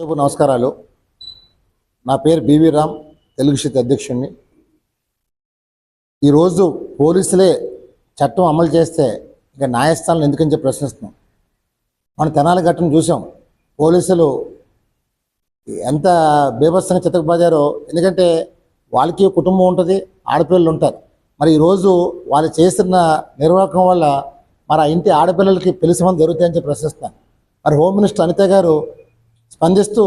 నమస్కారాలు. నా పేరు బివి రామ్ తెలుగు శక్తి అధ్యక్షుడిని. ఈరోజు పోలీసులే చట్టం అమలు చేస్తే ఇక న్యాయస్థానం ఎందుకని చెప్పి ప్రశ్నిస్తున్నాం. మనం తెనాలి ఘట్టం చూసాం. పోలీసులు ఎంత బీభత్సంగా చితకబాదారో ఎందుకంటే వాళ్ళకి కుటుంబం ఉంటుంది ఆడపిల్లలు ఉంటారు. మరి ఈరోజు వాళ్ళు చేస్తున్న నిర్వాహకం వల్ల మరి ఆ ఇంటి ఆడపిల్లలకి పెళ్ళి సంబంధం జరుగుతాయని చెప్పి ప్రశ్నిస్తున్నాను మరి హోమ్ మినిస్టర్ అనిత గారు స్పందిస్తూ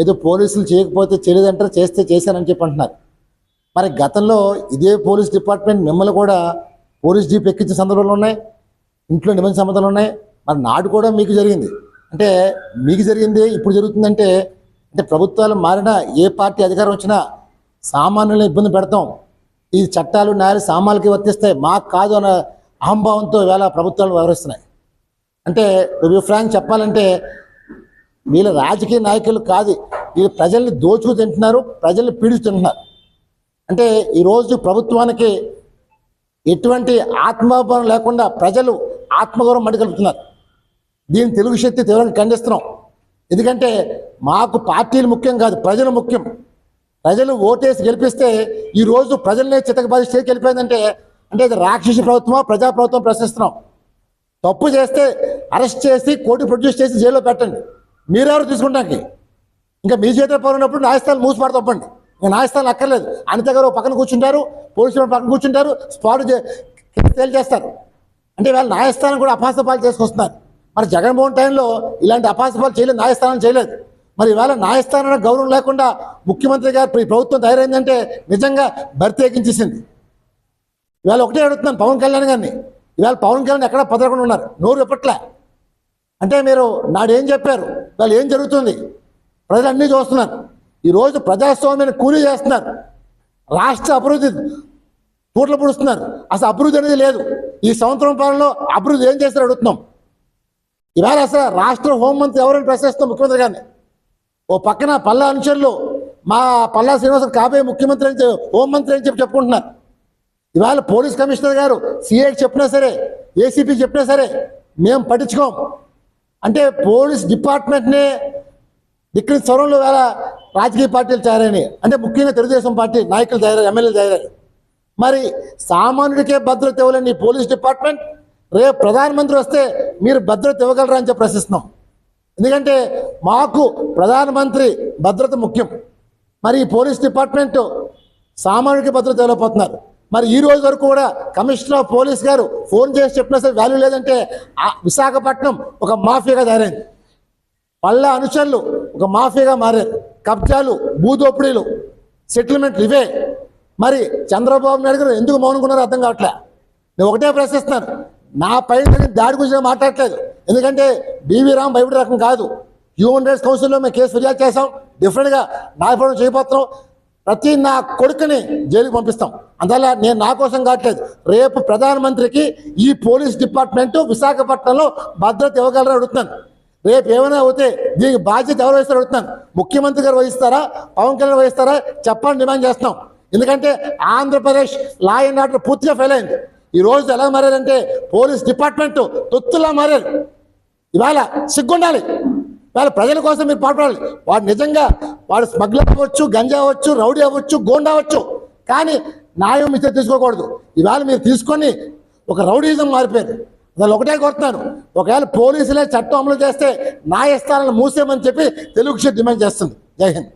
ఏదో పోలీసులు చేయకపోతే చేయలేదంటారు? చేస్తే చేశారని చెప్పి అంటున్నారు. మరి గతంలో ఇదే పోలీస్ డిపార్ట్మెంట్ మిమ్మల్ని కూడా పోలీస్ జీప్ ఎక్కించిన సందర్భాలు ఉన్నాయి ఇంట్లో నిబంధన సంబంధాలు ఉన్నాయి. మరి నాడు కూడా మీకు జరిగింది. అంటే మీకు జరిగింది ఇప్పుడు జరుగుతుందంటే అంటే ప్రభుత్వాలు మారినా ఏ పార్టీ అధికారం వచ్చినా సామాన్యులను ఇబ్బంది పెడతాం. ఈ చట్టాలు న్యాయాలు సామాన్లకి వర్తిస్తాయి. మాకు కాదు అన్న అహంభావంతో ఇవాళ ప్రభుత్వాలు వ్యవహరిస్తున్నాయి. అంటే ఫ్రాంక్ చెప్పాలంటే వీళ్ళ రాజకీయ నాయకులు కాదు. వీళ్ళు ప్రజల్ని దోచుకు తింటున్నారు ప్రజల్ని పీడిస్తుంటున్నారు అంటే ఈరోజు ప్రభుత్వానికి ఎటువంటి ఆత్మాభిమానం లేకుండా ప్రజలు ఆత్మగౌరవం మడిగలుగుతున్నారు. దీని తెలుగు శక్తి తీవ్రంగా ఖండిస్తున్నాం. ఎందుకంటే మాకు పార్టీలు ముఖ్యం కాదు ప్రజలు ముఖ్యం. ప్రజలు ఓటేసి గెలిపిస్తే ఈరోజు ప్రజల్నే చితకబాది స్టేజ్కి అంటే ఇది రాక్షస ప్రభుత్వం ప్రజా ప్రభుత్వం ప్రశ్నిస్తున్నాం. తప్పు చేస్తే అరెస్ట్ చేసి కోర్టు ప్రొడ్యూస్ చేసి జైల్లో పెట్టండి. మీరెవరు తీసుకుంటానికి ఇంకా మీ చేతిలో పోరినప్పుడు న్యాయస్థానం మూసిపాడు తప్పండి ఇంకా న్యాయస్థానం అక్కర్లేదు. అనిత గారు ఒక పక్కన కూర్చుంటారు పోలీసులు పక్కన కూర్చుంటారు స్పాట్ తేల్చేస్తారు అంటే వాళ్ళు న్యాయస్థానం కూడా అపాసపాలు చేసుకొస్తున్నారు. మరి జగన్మోహన్ టైంలో ఇలాంటి అపాసపాలు చేయలేదు న్యాయస్థానం చేయలేదు. మరి ఇవాళ న్యాయస్థానం గౌరవం లేకుండా ముఖ్యమంత్రి గారు ఈ ప్రభుత్వం తయారైందంటే నిజంగా భర్తీ ఎక్కించేసింది. ఇవాళ ఒకటే అడుగుతున్నాను పవన్ కళ్యాణ్ గారిని. ఇవాళ పవన్ కళ్యాణ్ ఎక్కడ పదరకుండా ఉన్నారు? నోరు ఎప్పట్లే అంటే మీరు నాడు ఏం చెప్పారు? వాళ్ళు ఏం జరుగుతుంది? ప్రజలు అన్నీ చూస్తున్నారు ఈరోజు ప్రజాస్వామ్యాన్ని కూలీ చేస్తున్నారు. రాష్ట్ర అభివృద్ధి తూట్లు పుడుస్తున్నారు. అసలు అభివృద్ధి అనేది లేదు. ఈ సంవత్సరం పాలనలో అభివృద్ధి ఏం చేస్తారో అడుగుతున్నాం. ఇవాళ అసలు రాష్ట్ర హోంమంత్రి ఎవరైనా ప్రశ్నిస్తాం? ముఖ్యమంత్రి గారిని. ఓ పక్కన పల్లా అనుచరులు మా పల్లా శ్రీనివాస కాబోయే ముఖ్యమంత్రి అని హోంమంత్రి అని చెప్పి చెప్పుకుంటున్నారు. ఇవాళ పోలీస్ కమిషనర్ గారు సిఐకి చెప్పినా సరే ఏసీపీకి చెప్పినా సరే మేము పట్టించుకోం. అంటే పోలీస్ డిపార్ట్మెంట్నే దిక్కుని స్వరంలో వేళ రాజకీయ పార్టీలు తయారైనాయి అంటే ముఖ్యంగా తెలుగుదేశం పార్టీ నాయకులు తయారయ్యారు ఎమ్మెల్యేలు తయారయ్యారు మరి సామాన్యుడికే భద్రత ఇవ్వలేని పోలీస్ డిపార్ట్మెంట్ రేపు ప్రధానమంత్రి వస్తే మీరు భద్రత ఇవ్వగలరా అని చెప్పి ప్రశ్నిస్తున్నాం. ఎందుకంటే మాకు ప్రధానమంత్రి భద్రత ముఖ్యం. మరి ఈ పోలీస్ డిపార్ట్మెంట్ సామాన్యుడికి భద్రత ఇవ్వలేకపోతున్నారు. మరి ఈ రోజు వరకు కూడా కమిషనర్ ఆఫ్ పోలీస్ గారు ఫోన్ చేసి చెప్పినా సరే వాల్యూ లేదంటే ఆ విశాఖపట్నం ఒక మాఫియాగా తయారైంది. పళ్ళ అనుచరులు ఒక మాఫియాగా మారారు. కబ్జాలు భూదోపిడీలు సెటిల్మెంట్లు ఇవే. మరి చంద్రబాబు నాయుడు గారు ఎందుకు మౌనుకున్నారో అర్థం కావట్లే. నేను ఒకటే ప్రశ్నిస్తున్నాను. నా పైన జరిగిన దాడి గురించి మాట్లాడట్లేదు. ఎందుకంటే బీవీ రామ్ భయపడే రకం కాదు. హ్యూమన్ రైట్స్ కౌన్సిల్లో మేము కేసు ఫిర్యాదు చేసాం డిఫరెంట్గా నాయపడం చేయబోతున్నాం ప్రతి నా కొడుకుని జైలుకి పంపిస్తాం. అందువల్ల నేను నా కోసం కావట్లేదు రేపు ప్రధానమంత్రికి ఈ పోలీస్ డిపార్ట్మెంటు విశాఖపట్నంలో భద్రత ఇవ్వగలరని అడుగుతున్నాను. రేపు ఏమైనా అవుతే దీనికి బాధ్యత ఎవరు వహిస్తారు అడుగుతున్నాను. ముఖ్యమంత్రి గారు వహిస్తారా? పవన్ కళ్యాణ్ వహిస్తారా? చెప్పండి డిమాండ్ చేస్తున్నాం. ఎందుకంటే ఆంధ్రప్రదేశ్ లా అండ్ ఆర్డర్ పూర్తిగా ఫెయిల్ అయింది. ఈ రోజు ఎలా మారారంటే పోలీస్ డిపార్ట్మెంట్ తొత్తులా మారారు. ఇవాళ సిగ్గుండాలి. వాళ్ళ ప్రజల కోసం మీరు పాటుపడాలి వాడు నిజంగా వాడు స్మగ్లర్ అవ్వచ్చు గంజా అవ్వచ్చు రౌడీ అవ్వచ్చు గోండా అవ్వచ్చు. కానీ న్యాయం ఇస్తే తీసుకోకూడదు. ఇవాళ మీరు తీసుకొని ఒక రౌడీజం మారిపోయారు. అసలు ఒకటే కోరుతున్నాను ఒకవేళ పోలీసులే చట్టం అమలు చేస్తే న్యాయస్థానాలను మూసేయమని చెప్పి తెలుగు డిమాండ్ చేస్తుంది. జై హింద్.